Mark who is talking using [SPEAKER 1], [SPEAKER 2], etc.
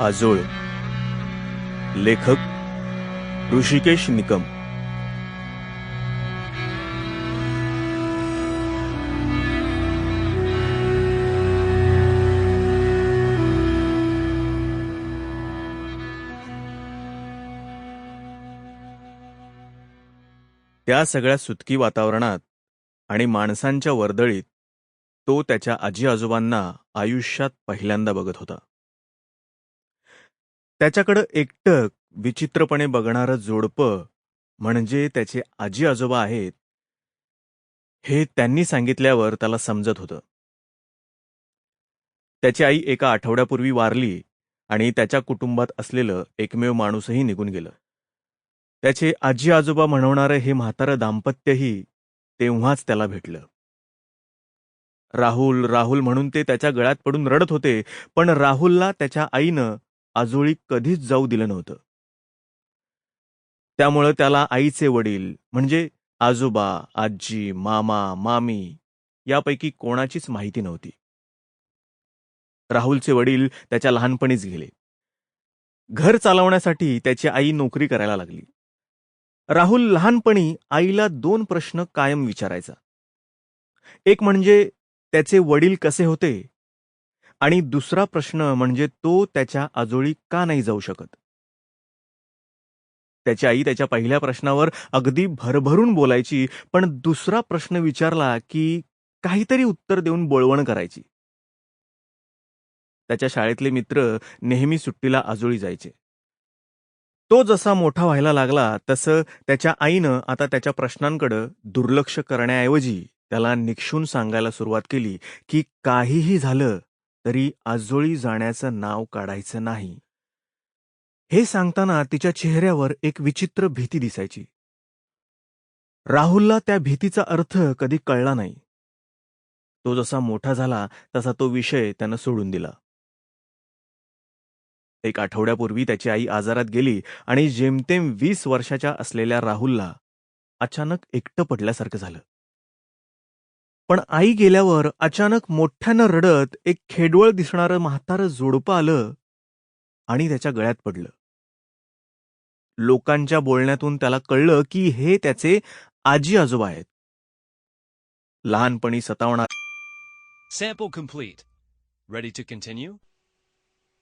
[SPEAKER 1] आजोळ. लेखक ऋषिकेश निकम. त्या सगळ्या सुतकी वातावरणात आणि माणसांच्या वर्दळीत तो त्याच्या आजी आजोबांना आयुष्यात पहिल्यांदा बघत होता. त्याच्याकडं एकटक विचित्रपणे बघणारं जोडपं म्हणजे त्याचे आजी आजोबा आहेत हे त्यांनी सांगितल्यावर त्याला समजत होतं. त्याची आई एका आठवड्यापूर्वी वारली आणि त्याच्या कुटुंबात असलेलं एकमेव माणूसही निघून गेलं. त्याचे आजी आजोबा म्हणवणारं हे म्हातारं दाम्पत्यही तेव्हाच त्याला भेटलं. राहुल राहुल म्हणून ते त्याच्या गळ्यात पडून रडत होते पण राहुलला त्याच्या आईनं आजोळी कधीच जाऊ दिलं नव्हतं. त्यामुळं त्याला आईचे वडील म्हणजे आजोबा आजी मामा मामी यापैकी कोणाचीच माहिती नव्हती. राहुलचे वडील त्याच्या लहानपणीच गेले. घर चालवण्यासाठी त्याची आई नोकरी करायला लागली. राहुल लहानपणी आईला दोन प्रश्न कायम विचारायचा. एक म्हणजे त्याचे वडील कसे होते? आणि दुसरा प्रश्न म्हणजे तो त्याच्या आजोळी का नाही जाऊ शकत? त्याची आई त्याच्या पहिल्या प्रश्नावर अगदी भरभरून बोलायची पण दुसरा प्रश्न विचारला की काहीतरी उत्तर देऊन बोळवण करायची. त्याच्या शाळेतले मित्र नेहमी सुट्टीला आजोळी जायचे. तो जसा मोठा व्हायला लागला तसं त्याच्या आईनं आता त्याच्या प्रश्नांकडं दुर्लक्ष करण्याऐवजी त्याला निक्षून सांगायला सुरुवात केली की काहीही झालं तरी आजोळी जाण्याचं नाव काढायचं नाही. हे सांगताना तिच्या चेहऱ्यावर एक विचित्र भीती दिसायची. राहुलला त्या भीतीचा अर्थ कधी कळला नाही. तो जसा मोठा झाला तसा तो विषय त्यानं सोडून दिला. एक आठवड्यापूर्वी त्याची आई आजारात गेली आणि जेमतेम वीस वर्षाच्या असलेल्या राहुलला अचानक एकटं पडल्यासारखं झालं. पण आई गेल्यावर अचानक मोठ्यानं रडत एक खेडवळ दिसणारं म्हातारं जोडपं आलं आणि त्याच्या गळ्यात पडलं. लोकांच्या बोलण्यातून त्याला कळलं की हे त्याचे आजी आजोबा आहेत. लहानपणी सतावणार
[SPEAKER 2] sample complete ready to continue